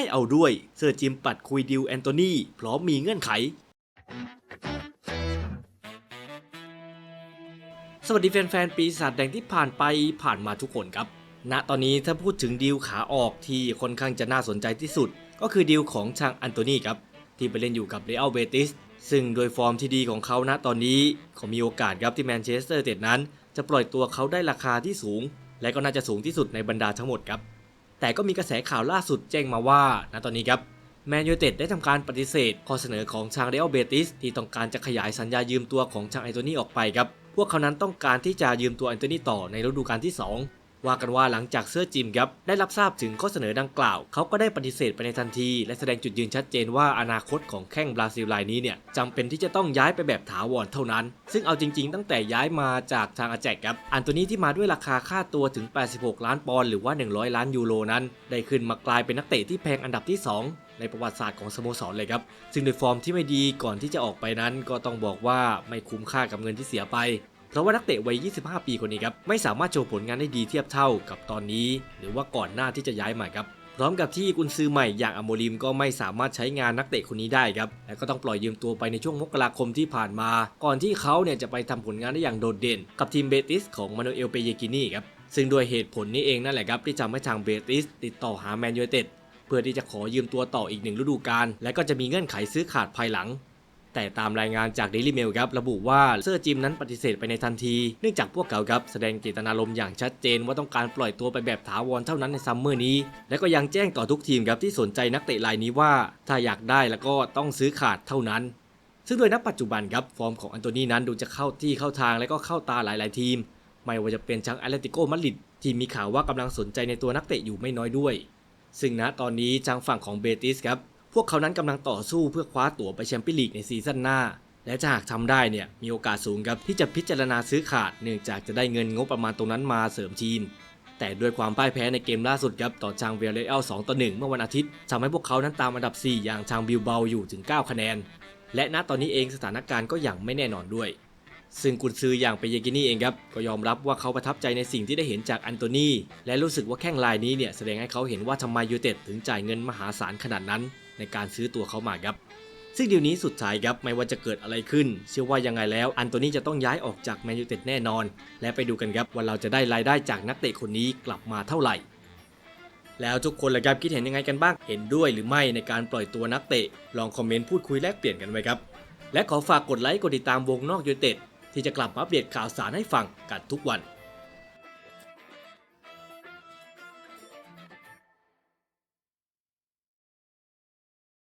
ไม่เอาด้วย เซอร์จิมปัดคุยดิวแอนโทนีพร้อมมีเงื่อนไขสวัสดีแฟนๆ ปีศาจแดงที่ผ่านไปผ่านมาทุกคนครับ ณ ตอนนี้ถ้าพูดถึงดีลขาออกที่ค่อนข้างจะน่าสนใจที่สุด ก็คือดีลของชางอันโตนีครับ ที่ไปเล่นอยู่กับเรอัลเบติส ซึ่งโดยฟอร์มที่ดีของเขาณตอนนี้เขามีโอกาสครับที่แมนเชสเตอร์เต็ดนั้น จะปล่อยตัวเขาได้ราคาที่สูง และก็น่าจะสูงที่สุดในบรรดาทั้งหมดครับ แต่ก็มีกระแสข่าวล่าสุดแจ้งมาว่า ณ ตอนนี้ครับแมนยูเต็ดได้ทำการปฏิเสธข้อเสนอของชางเรอัลเบติสที่ต้องการจะขยายสัญญายืมตัวของชางไอโตนี่ออกไปครับ พวกเขานั้นต้องการที่จะยืมตัวไอโตนี่ต่อในฤดูกาลที่ 2 ว่ากันว่าหลังจากเสื้อจิมครับได้รับทราบถึงข้อเสนอดังกล่าว เขาก็ได้ปฏิเสธไปในทันที และแสดงจุดยืนชัดเจนว่าอนาคตของแข้งบราซิลรายนี้เนี่ยจำเป็นที่จะต้องย้ายไปแบบถาวรเท่านั้น ซึ่งเอาจริง ๆ ตั้งแต่ย้ายมาจากทางอาแจกครับอันโตนีที่มาด้วยราคาค่าตัวถึง 86 ล้านปอนด์หรือว่า 100 ล้านยูโรนั้น ได้ขึ้นมากลายเป็นนักเตะที่แพงอันดับที่ 2ในประวัติศาสตร์ของสโมสรเลยครับ ซึ่งโดยฟอร์มที่ไม่ดีก่อนที่จะออกไปนั้น ก็ต้องบอกว่าไม่คุ้มค่ากับเงินที่เสียไป เพราะว่านักเตะวัย 25 ปีคนนี้ครับไม่สามารถโชว์ผลงานได้ดีเทียบเท่ากับตอนนี้ หรือว่าก่อนหน้าที่จะย้ายมาครับพร้อมกับที่กุนซือใหม่อย่างอโมริมก็ไม่สามารถใช้งานนักเตะคนนี้ได้ครับ และก็ต้องปล่อยยืมตัวไปในช่วงมกราคมที่ผ่านมา ก่อนที่เขาเนี่ยจะไปทำผลงานได้อย่างโดดเด่น กับทีมเบติสของมานูเอลเปเยกินีครับ ซึ่งด้วยเหตุผลนี้เองนั่นแหละครับ ที่ทำให้ทางเบติสติดต่อหาแมนยูไนเต็ดเพื่อที่จะขอยืมตัวต่ออีกหนึ่งฤดูกาลและก็จะมีเงื่อนไขซื้อขาดภายหลัง แต่ตามรายงานจาก Daily Mail ครับระบุว่าเซอร์จิมนั้นปฏิเสธไปในทันที เนื่องจากพวกเขาครับแสดงเจตนารมณ์อย่างชัดเจนว่าต้องการปล่อยตัวไปแบบถาวรเท่านั้นในซัมเมอร์นี้ และก็ยังแจ้งต่อทุกทีมครับที่สนใจนักเตะรายนี้ว่า ถ้าอยากได้แล้วก็ต้องซื้อขาดเท่านั้น ซึ่งโดยณปัจจุบันครับฟอร์มของอันโตนีนั้นดูจะเข้าที่เข้าทางและก็เข้าตาหลาย ๆ ทีม ไม่ว่าจะเป็นชังแอตเลติโกมาดริดที่มีข่าวว่ากำลังสนใจในตัวนักเตะอยู่ไม่น้อยด้วย ซึ่งณตอนนี้ทางฝั่งของเบติสครับ พวกเขานั้นกำลังต่อสู้เพื่อคว้าตั๋วไปแชมเปี้ยนลีกในซีซั่นหน้า และถ้าหากทำได้เนี่ยมีโอกาสสูงครับที่จะพิจารณาซื้อขาดเนื่องจากจะได้เงินงบประมาณตรงนั้นมาเสริมทีม แต่ด้วยความพ่ายแพ้ในเกมล่าสุดครับต่อชางเวลเลอล2ต่อ1เมื่อวันอาทิตย์ทำให้พวกเขานั้นตามอันดับ 4 อย่างชางบิลเบาอยู่ถึง 9 คะแนน และณตอนนี้เองสถานการณ์ก็ยังไม่แน่นอนด้วยซึ่งกุนซืออย่างเปเยกินี่เองครับ ก็ยอมรับว่าเขาประทับใจในสิ่งที่ได้เห็นจากอันโตนีและรู้สึกว่าแข้งลายนี้เนี่ย แสดงให้เขาเห็นว่าทำไมยูเต็ดถึงจ่ายเงินมหาศาลขนาดนั้น ในการซื้อตัวเขามาครับ ซึ่งเดี๋ยวนี้สุดท้ายครับไม่ว่าจะเกิดอะไรขึ้น เชื่อว่ายังไงแล้ว อันโตนีจะต้องย้ายออกจากแมนยูเต็ดแน่นอน และไปดูกันครับว่าเราจะได้รายได้จากนักเตะคนนี้กลับมาเท่าไหร่ แล้วทุกคนละครับคิดเห็นยังไงกันบ้างเห็นด้วยหรือไม่ในการปล่อยตัวนักเตะ ลองคอมเมนต์พูดคุยแลกเปลี่ยนกันไว้ครับและขอฝากกดไลค์กดติดตามวงนอกยูเต็ดที่จะกลับมาอัปเดตข่าวสารให้ฟังกันทุกวัน